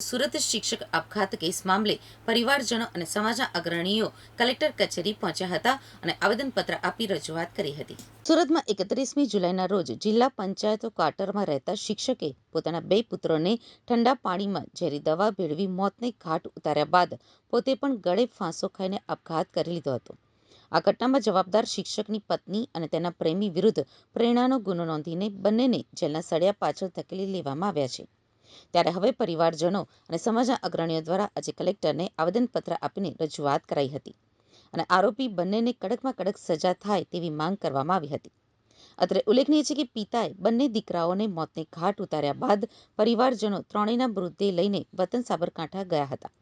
સુરત શિક્ષક આપઘાત કેસ મામલે પરિવારજનો અને સમાજના અગ્રણીઓ કલેક્ટર કચેરી પહોંચ્યા હતા અને આવેદનપત્ર આપી રજૂઆત કરી હતી. સુરતમાં એકત્રીસમી જુલાઈના રોજ જિલ્લા પંચાયત ક્વાર્ટરમાં રહેતા શિક્ષકે પોતાના બે પુત્રોને ઠંડા પાણીમાં ઝેરી દવા ભેળવી મોતને ઘાટ ઉતાર્યા બાદ પોતે પણ ગળે ફાંસો ખાઈને આપઘાત કરી લીધો હતો. આ ઘટનામાં જવાબદાર શિક્ષકની પત્ની અને તેના પ્રેમી વિરુદ્ધ પ્રેરણાનો ગુનો નોંધીને બંનેને જેલના સળિયા પાછળ ધકેલી લેવામાં આવ્યા છે. ત્યારે હવે પરિવારજનો અને સમાજના અગ્રણીઓ દ્વારા આજે કલેક્ટરને આવેદનપત્ર આપીને રજૂઆત કરાઈ હતી અને આરોપી બંનેને કડકમાં કડક સજા થાય તેવી માંગ કરવામાં આવી હતી. અત્રે ઉલ્લેખનીય છે કે પિતાએ બંને દીકરાઓને મોતને ઘાટ ઉતાર્યા બાદ પરિવારજનો ત્રણેયના મૃતદેહ લઈને વતન સાબરકાંઠા ગયા હતા,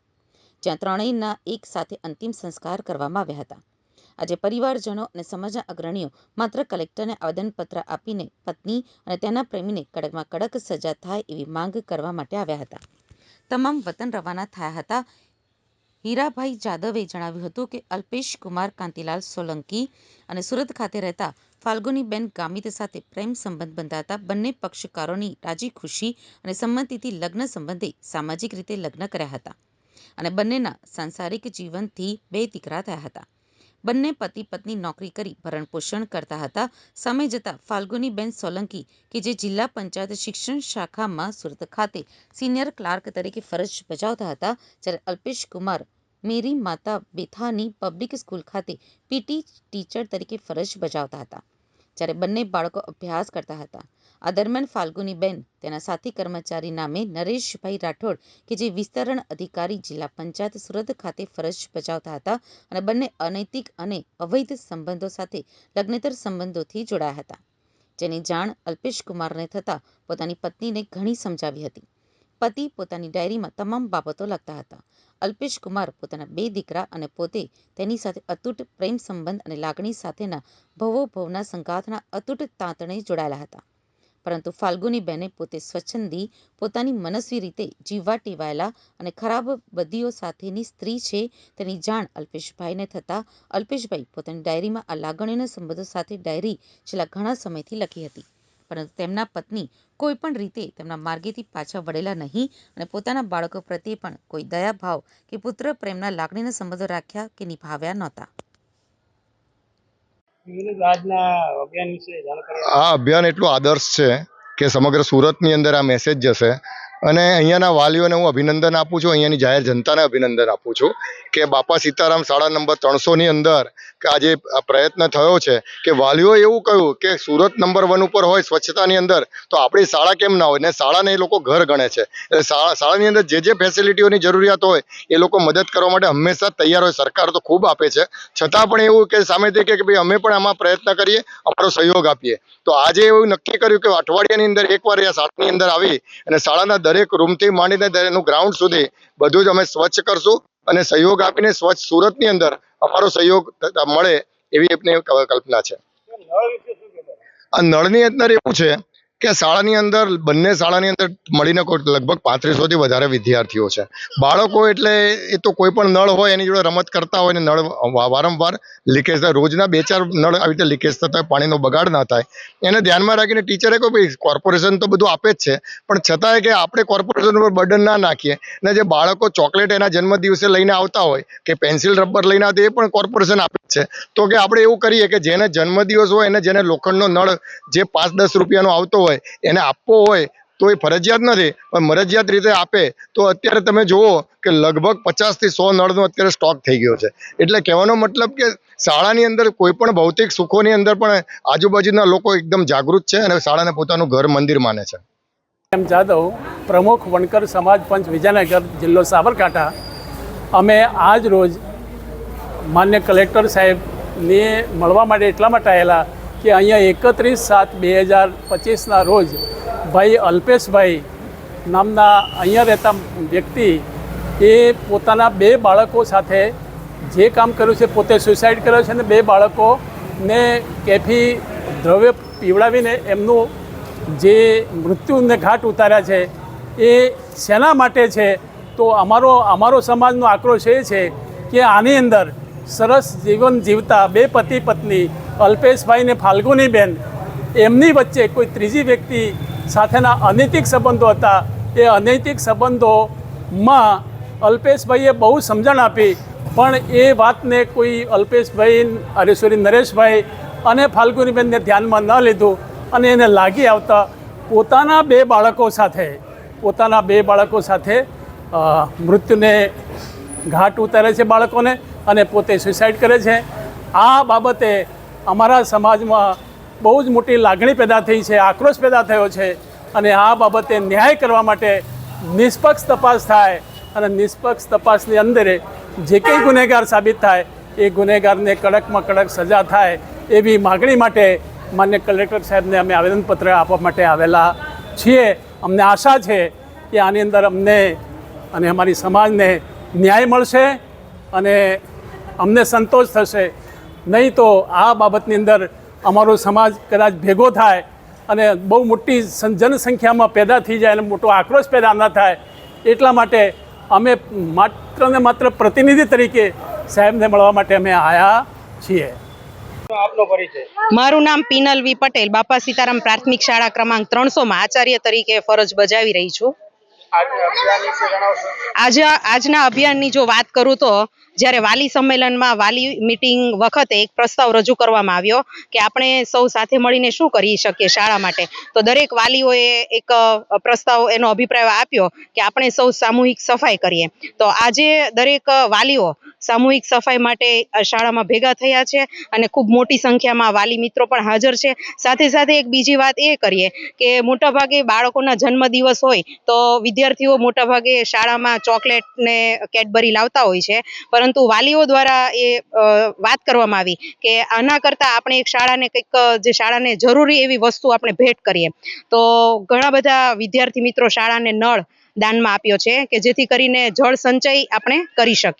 જ્યાં ત્રણેયના એક સાથે અંતિમ સંસ્કાર કરવામાં આવ્યા હતા. આજે પરિવારજનો અને સમાજના અગ્રણીઓ માત્ર કલેક્ટરને આવેદનપત્ર આપીને પત્ની અને તેના પ્રેમીને કડકમાં કડક સજા થાય એવી માંગ કરવા માટે આવ્યા હતા. તમામ વતન રવાના થયા હતા. હીરાભાઈ જાદવે જણાવ્યું હતું કે, અલ્પેશ કુમાર કાંતિલાલ સોલંકી અને સુરત ખાતે રહેતા ફાલ્ગુનીબેન ગામિત સાથે પ્રેમ સંબંધ બંધાતા બંને પક્ષકારોની રાજી ખુશી અને સંમતિથી લગ્ન સંબંધે સામાજિક રીતે લગ્ન કર્યા હતા અને બંનેના સાંસારિક જીવનથી બે દીકરા થયા હતા. બંને પતિ પત્ની નોકરી કરી ભરણ પોષણ કરતા હતા. સમય જતા ફાલ્ગુનીબેન સોલંકી, કે જે જિલ્લા પંચાયત શિક્ષણ શાખામાં સુરત ખાતે સિનિયર ક્લાર્ક તરીકે ફરજ બજાવતા હતા, જ્યારે Alpesh Kumar, Mary Mata Bethany public school ખાતે પીટી ટીચર તરીકે ફરજ બજાવતા હતા. જ્યારે બંને બાળકો અભ્યાસ કરતા હતા. આ દરમિયાન ફાલ્ગુનીબેન તેના સાથી કર્મચારી નામે નરેશભાઈ રાઠોડ, કે જે વિસ્તરણ અધિકારી જિલ્લા પંચાયત સુરત ખાતે ફરજ બજાવતા હતા અને બંને અનૈતિક અને અવૈધ સંબંધો સાથે લગ્નેતર સંબંધોથી જોડાયા હતા. જેની જાણ અલ્પેશ કુમારને થતાં પોતાની પત્નીને ઘણી સમજાવી હતી. પતિ પોતાની ડાયરીમાં તમામ બાબતો લખતા હતા. અલ્પેશ કુમાર પોતાના બે દીકરા અને પોતે તેની સાથે અતૂટ પ્રેમ સંબંધ અને લાગણી સાથેના ભવો ભવના સંઘાતના અતૂટ તાંતણે જોડાયેલા હતા. પરંતુ ફાલ્ગુનીબેને પોતે સ્વચ્છંદી, પોતાની મનસ્વી રીતે જીવવા ટેવાયેલા અને ખરાબ બદીઓ સાથેની સ્ત્રી છે તેની જાણ અલ્પેશભાઈને થતાં અલ્પેશભાઈ પોતાની ડાયરીમાં આ લાગણીઓના સંબંધો સાથે ડાયરી છેલ્લા ઘણા સમયથી લખી હતી. પરંતુ તેમના પત્ની કોઈ પણ રીતે તેમના માર્ગેથી પાછા વળેલા નહીં અને પોતાના બાળકો પ્રત્યે પણ કોઈ દયાભાવ કે પુત્ર પ્રેમના લાગણીના સંબંધો રાખ્યા કે નિભાવ્યા નહોતા વિનોદ આજના અભિયાન વિશે જાણકારી આ અભિયાન એટલું આદર્શ છે કે સમગ્ર સુરતની અંદર આ મેસેજ જશે. અને અહીંયાના વાલીઓને હું અભિનંદન આપું છું, અહીંયાની જાહેર જનતાને અભિનંદન આપું છું કે બાપા સીતારામ શાળા નંબર ત્રણસોની અંદર આજે પ્રયત્ન થયો છે કે વાલીઓએ એવું કહ્યું કે સુરત નંબર વન ઉપર હોય સ્વચ્છતાની અંદર તો આપણી શાળા કેમ ના હોય? ને શાળાને એ લોકો ઘર ગણે છે. એટલે શાળા, શાળાની અંદર જે જે ફેસિલિટીઓની જરૂરિયાત હોય એ લોકો મદદ કરવા માટે હંમેશા તૈયાર હોય. સરકાર તો ખૂબ આપે છે. છતાં પણ એવું કે સામેથી કે ભાઈ અમે પણ આમાં પ્રયત્ન કરીએ અમારો સહયોગ આપીએ. તો આજે એવું નક્કી કર્યું કે અઠવાડિયાની અંદર એકવાર આ શાળાની અંદર આવી અને શાળાના દરેક રૂમથી માંડીને દરેકનું ગ્રાઉન્ડ સુધી બધું જ અમે સ્વચ્છ કરશું અને સહયોગ આપીને સ્વચ્છ સુરતની અંદર અમારો સહયોગ મળે એવી આપની કલ્પના છે. આ નળની અંદર એવું છે કે શાળાની અંદર, બંને શાળાની અંદર મળીને કોઈ લગભગ પાંત્રીસોથી વધારે વિદ્યાર્થીઓ છે. બાળકો એટલે એ તો કોઈ પણ નળ હોય, એની જોડે રમત કરતા હોય ને નળ વારંવાર લીકેજ થાય. રોજના બે ચાર નળ આવી રીતે લીકેજ થતા હોય, પાણીનો બગાડ ના થાય. એને ધ્યાનમાં રાખીને ટીચરે કહ્યું ભાઈ કોર્પોરેશન તો બધું આપે જ છે. પણ છતાંય કે આપણે કોર્પોરેશન ઉપર બર્ડન ના નાખીએ ને જે બાળકો ચોકલેટ એના જન્મ દિવસે લઈને આવતા હોય, કે પેન્સિલ, રબર લઈને આવતા એ પણ કોર્પોરેશન આપે છે. તો કે આપણે એવું કરીએ કે જેને જન્મદિવસ હોય એને જેને લોખંડનો નળ જે પાંચ દસ રૂપિયાનો આવતો હોય એને આપવો હોય તો એ ફરજિયાત નથી. પણ મરજિયાત રીતે આપે તો અત્યારે તમે જુઓ કે લગભગ પચાસથી સો નળનો અત્યારે સ્ટોક થઈ ગયો છે. એટલે કહેવાનો મતલબ કે શાળાની અંદર કોઈ પણ ભૌતિક સુખોની અંદર પણ આજુબાજુના લોકો એકદમ જાગૃત છે અને શાળાને પોતાનું ઘર મંદિર માને છે. એમ જાદવ, પ્રમુખ વણકર સમાજ પંચ વિજયનગર, જિલ્લો સાબરકાંઠા. અમે આજ રોજ માન્ય કલેક્ટર સાહેબને મળવા માટે એટલા માટે આવેલા કે અહીંયા એકત્રીસ સાત બે હજાર પચીસના રોજ ભાઈ અલ્પેશભાઈ નામના અહીંયા રહેતા વ્યક્તિ એ પોતાના બે બાળકો સાથે જે કામ કર્યું છે પોતે સુસાઇડ કર્યો છે અને બે બાળકોને કેફી દ્રવ્ય પીવડાવીને એમનું જે મૃત્યુને ઘાટ ઉતાર્યા છે એ શેના માટે છે? તો અમારો અમારો સમાજનો આક્રોશ એ છે કે આની અંદર સરસ જીવન જીવતા બે પતિ પત્ની અલ્પેશભાઈ ને ફાલ્ગુનીબેન, એમની વચ્ચે કોઈ ત્રીજી વ્યક્તિ સાથેના અનૈતિક સંબંધો હતા. એ અનૈતિક સંબંધોમાં અલ્પેશભાઈએ બહુ સમજણ આપી, પણ એ વાતને કોઈ અલ્પેશભાઈ અરે સોરી નરેશભાઈ અને ફાલ્ગુનીબેનને ધ્યાનમાં ન લીધું અને એને લાગી આવતા પોતાના બે બાળકો સાથે, પોતાના બે બાળકો સાથે મૃત્યુને ઘાટ ઉતારે છે બાળકોને અને પોતે સુસાઇડ કરે છે. આ બાબતે અમારા સમાજમાં બહુ જ મોટી લાગણી પેદા થઈ છે, આક્રોશ પેદા થયો છે અને આ બાબતે ન્યાય કરવા માટે નિષ્પક્ષ તપાસ થાય અને નિષ્પક્ષ તપાસની અંદર જે કંઈ ગુનેગાર સાબિત થાય, એ ગુનેગારને કડકમાં કડક સજા થાય એવી માગણી માટે માન્ય કલેક્ટર સાહેબને અમે આવેદનપત્ર આપવા માટે આવેલા છીએ. અમને આશા છે કે આની અંદર અમને અને અમારી સમાજને ન્યાય મળશે અને અમને સંતોષ થશે. નહીં તો આ બાબતની અંદર અમારો સમાજ કદાચ ભેગો થાય અને બહુ મોટી જનસંખ્યામાં પેદા થઈ જાય અને મોટો આક્રોશ પેદા ન થાય એટલા માટે અમે માત્ર ને માત્ર પ્રતિનિધિ તરીકે સાહેબને મળવા માટે અમે આવ્યા છીએ. મારું નામ પીનલવી પટેલ બાપા સીતારામ પ્રાથમિક શાળા ક્રમાંક ત્રણસોમાં આચાર્ય તરીકે ફરજ બજાવી રહી છું. આજના અભિયાનની જો વાત કરું તો જ્યારે વાલી સંમેલનમાં વાલી મીટિંગ વખતે એક પ્રસ્તાવ રજૂ કરવામાં આવ્યો કે આપણે સૌ સાથે મળીને શું કરી શકીએ શાળા માટે. તો દરેક વાલીઓએ એક પ્રસ્તાવ એનો અભિપ્રાય આપ્યો કે આપણે સૌ સામૂહિક સફાઈ કરીએ. તો આજે દરેક વાલીઓ સામૂહિક સફાઈ માટે શાળામાં ભેગા થયા છે અને ખૂબ મોટી સંખ્યામાં વાલી મિત્રો પણ હાજર છે. સાથે સાથે એક બીજી વાત એ કરીએ કે મોટાભાગે બાળકોના જન્મદિવસ હોય તો વિદ્યાર્થીઓ મોટાભાગે શાળામાં ચોકલેટ ને કેડબરી લાવતા હોય છે. પરંતુ વાલીઓ દ્વારા એ વાત કરવામાં આવી કે આના કરતાં આપણે એક શાળાને કંઈક, જે શાળાને જરૂરી એવી વસ્તુ આપણે ભેટ કરીએ. તો ઘણા બધા વિદ્યાર્થી મિત્રો શાળાને નળ દાનમાં આપ્યો છે કે જેથી કરીને જળ સંચય આપણે કરી શકીએ.